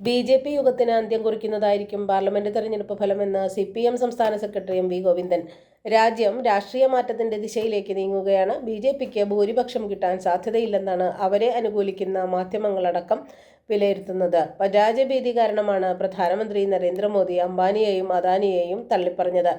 B J P യുഗത്തിന് അന്ത്യം കുറിക്കുന്നതായിരിക്കും parliament തെരഞ്ഞെടുപ്പ് ഫലമെന്ന് സി പി എം സംസ്ഥാന സെക്രട്ടറി എം വി ഗോവിന്ദൻ. രാജ്യം രാഷ്ട്രീയ മാറ്റത്തിന്റെ ദിശയിലേക്ക് നീങ്ങുകയാണ്. ബി ജെ പിക്ക് ഭൂരിപക്ഷം കിട്ടാൻ സാധ്യതയില്ലെന്നാണ് അവരെ അനുകൂലിക്കുന്ന മാധ്യമങ്ങളടക്കം വിലയിരുത്തുന്നത്. പരാജയഭീതി കാരണമാണ് പ്രധാനമന്ത്രി നരേന്ദ്രമോദി അംബാനിയെയും അദാനിയെയും തള്ളിപ്പറഞ്ഞത്.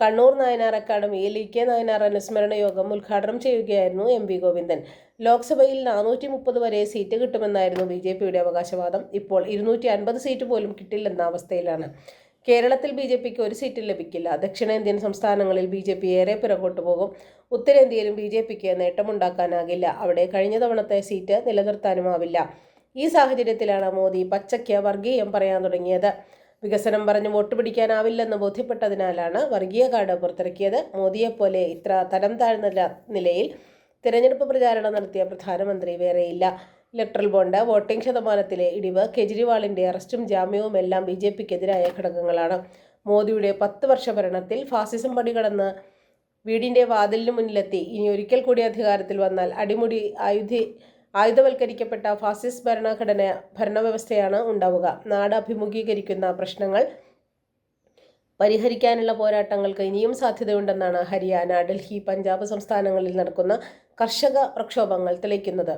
കണ്ണൂർ നായനാർ അക്കാദമിയിൽ ഇ കെ നായനാർ അനുസ്മരണ യോഗം ഉദ്ഘാടനം ചെയ്യുകയായിരുന്നു എം വി ഗോവിന്ദൻ. ലോക്സഭയിൽ നാനൂറ്റി മുപ്പത് വരെ സീറ്റ് കിട്ടുമെന്നായിരുന്നു ബി ജെ പിയുടെ അവകാശവാദം. ഇപ്പോൾ ഇരുന്നൂറ്റി അൻപത് സീറ്റ് പോലും കിട്ടില്ലെന്ന അവസ്ഥയിലാണ്. കേരളത്തിൽ ബി ജെ പിക്ക് ഒരു സീറ്റ് ലഭിക്കില്ല. ദക്ഷിണേന്ത്യൻ സംസ്ഥാനങ്ങളിൽ ബി ജെ പി ഏറെ പിറകോട്ട് പോകും. ഉത്തരേന്ത്യയിലും ബി ജെ പിക്ക് നേട്ടമുണ്ടാക്കാനാകില്ല. അവിടെ കഴിഞ്ഞ തവണത്തെ സീറ്റ് നിലനിർത്താനുമാവില്ല. ഈ സാഹചര്യത്തിലാണ് മോദി പച്ചയ്ക്ക് വർഗീയം പറയാൻ തുടങ്ങിയത്. വികസനം പറഞ്ഞ് വോട്ട് പിടിക്കാനാവില്ലെന്ന് ബോധ്യപ്പെട്ടതിനാലാണ് വർഗീയ കാർഡ് പുറത്തിറക്കിയത്. മോദിയെപ്പോലെ ഇത്ര തരം താഴ്ന്ന നിലയിൽ തിരഞ്ഞെടുപ്പ് പ്രചാരണം നടത്തിയ പ്രധാനമന്ത്രി വേറെയില്ല. ഇലക്ട്രൽ ബോണ്ട് വോട്ടിംഗ് ശതമാനത്തിലെ ഇടിവ് കെജ്രിവാളിന്റെ അറസ്റ്റും ജാമ്യവും എല്ലാം ബി ജെ പിക്കെതിരായ ഘടകങ്ങളാണ്. മോദിയുടെ പത്ത് വർഷ ഭരണത്തിൽ ഫാസിസം പടികടന്ന് വീടിന്റെ വാതിലിന് മുന്നിലെത്തി. ഇനി ഒരിക്കൽ കൂടി അധികാരത്തിൽ വന്നാൽ അടിമുടി ആയുധി ആയുധവൽക്കരിക്കപ്പെട്ട ഫാസിസ്റ്റ് ഭരണഘടന ഭരണവ്യവസ്ഥയാണ് ഉണ്ടാവുക. നാട് അഭിമുഖീകരിക്കുന്ന പ്രശ്നങ്ങൾ പരിഹരിക്കാനുള്ള പോരാട്ടങ്ങൾക്ക് ഇനിയും സാധ്യതയുണ്ടെന്നാണ് ഹരിയാന ഡൽഹി പഞ്ചാബ് സംസ്ഥാനങ്ങളിൽ നടക്കുന്ന കർഷക പ്രക്ഷോഭങ്ങൾ തെളിയിക്കുന്നത്.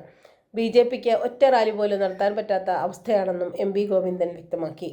ബി ജെ പിക്ക് ഒറ്റ റാലി പോലും നടത്താൻ പറ്റാത്ത അവസ്ഥയാണെന്നും എം ഗോവിന്ദൻ വ്യക്തമാക്കി.